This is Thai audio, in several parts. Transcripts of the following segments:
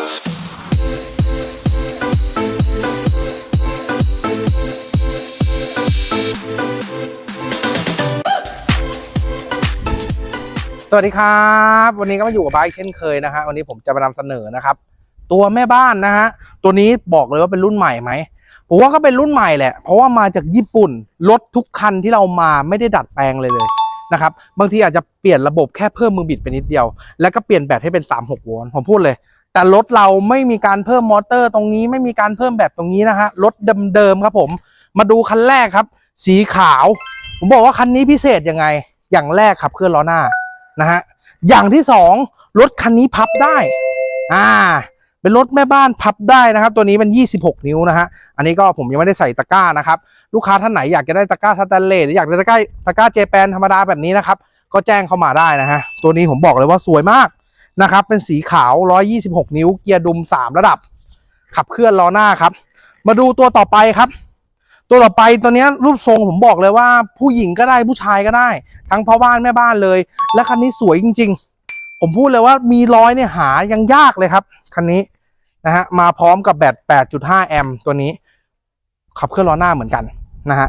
สวัสดีครับ วันนี้ก็มาอยู่กับไบค์เช่นเคยนะฮะวันนี้ผมจะมานำเสนอนะครับ ตัวแม่บ้านนะฮะตัวนี้บอกเลยว่าเป็นรุ่นใหม่ไหมผมว่าก็เป็นรุ่นใหม่แหละ เพราะว่ามาจากญี่ปุ่นรถทุกคันที่เรามาไม่ได้ดัดแปลงเลยเลยนะครับบางทีอาจจะเปลี่ยนระบบแค่เพิ่มมือบิดไปนิดเดียว แล้วก็เปลี่ยนแบตให้เป็น 36 โวลต์ผมพูดเลย แต่รถเราไม่มีการเพิ่มมอเตอร์ตรงนี้ไม่มีการเพิ่มแบบตรงนี้นะฮะรถเดิมๆครับผม มาดูคันแรกครับ สีขาว ผมบอกว่าคันนี้พิเศษยังไง อย่างแรกขับเคลื่อนล้อหน้านะฮะอย่างที่สองรถคันนี้พับได้อ่าเป็นรถแม่บ้านพับได้นะครับ ตัวนี้เป็น 26 นิ้วนะฮะ อันนี้ก็ผมยังไม่ได้ใส่ตะกร้านะครับ ลูกค้าท่านไหนอยากจะได้ตะกร้าสแตนเลสหรืออยากได้ตะกร้าตะกร้าเจแปนธรรมดาแบบนี้นะครับ ก็แจ้งเข้ามาได้นะฮะ ตัวนี้ผมบอกเลยว่าสวยมาก นะครับ เป็นสีขาว 126 นิ้ว เกียร์ดุม 3 ระดับ ขับเคลื่อนล้อหน้าครับ มาดูตัวต่อไปครับ ตัวต่อไปตัวนี้รูปทรงผมบอกเลยว่า ผู้หญิงก็ได้ผู้ชายก็ได้ ทั้งพ่อบ้านแม่บ้านเลย และคันนี้สวยจริง ๆ ผมพูดเลยว่ามีร้อยเนี่ยหายังยากเลยครับคันนี้นะฮะมาพร้อมกับแบต 8.5 แอมป์ตัวนี้ ขับเคลื่อนล้อหน้าเหมือนกันนะฮะ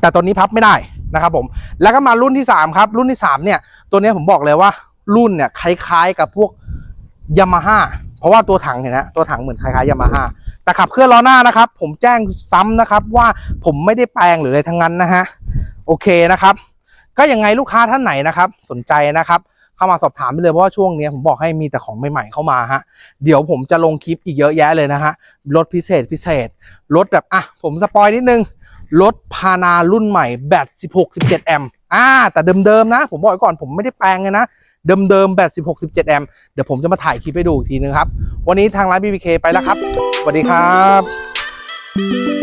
แต่ตัวนี้พับไม่ได้นะครับผม แล้วก็มารุ่นที่ 3 ครับ รุ่นที่ 3 เนี่ย ตัวนี้ผมบอกเลยว่า รุ่นเนี่ยคล้ายๆกับพวกยามาฮ่าเพราะว่าตัวถังเห็นนะตัวถังเหมือนคล้ายๆยามาฮ่าแต่ขับเคลื่อนล้อหน้านะครับ ผมแจ้งซ้ำนะครับว่าผมไม่ได้แปลงหรืออะไรทั้งนั้นนะฮะโอเคนะครับ ก็ยังไงลูกค้าท่านไหนนะครับ สนใจนะครับเข้ามาสอบถามไปเลยเพราะว่าช่วงนี้ผมบอกให้มีแต่ของใหม่ๆเข้ามาฮะเดี๋ยวผมจะลงคลิปอีกเยอะแยะเลยนะฮะรถพิเศษพิเศษรถแบบอะผมสปอยนิดนึงรถพานารุ่นใหม่แบต16 17 แอมป์อ่าแต่เดิมๆนะ ผมบอกไว้ก่อนผมไม่ได้แปลงเลยนะ เดิมๆแบต16 17 แอมป์เดี๋ยวผมจะมาถ่ายคลิปให้ดูอีกทีนึงครับ วันนี้ทางร้าน BBK ไปแล้วครับสวัสดีครับ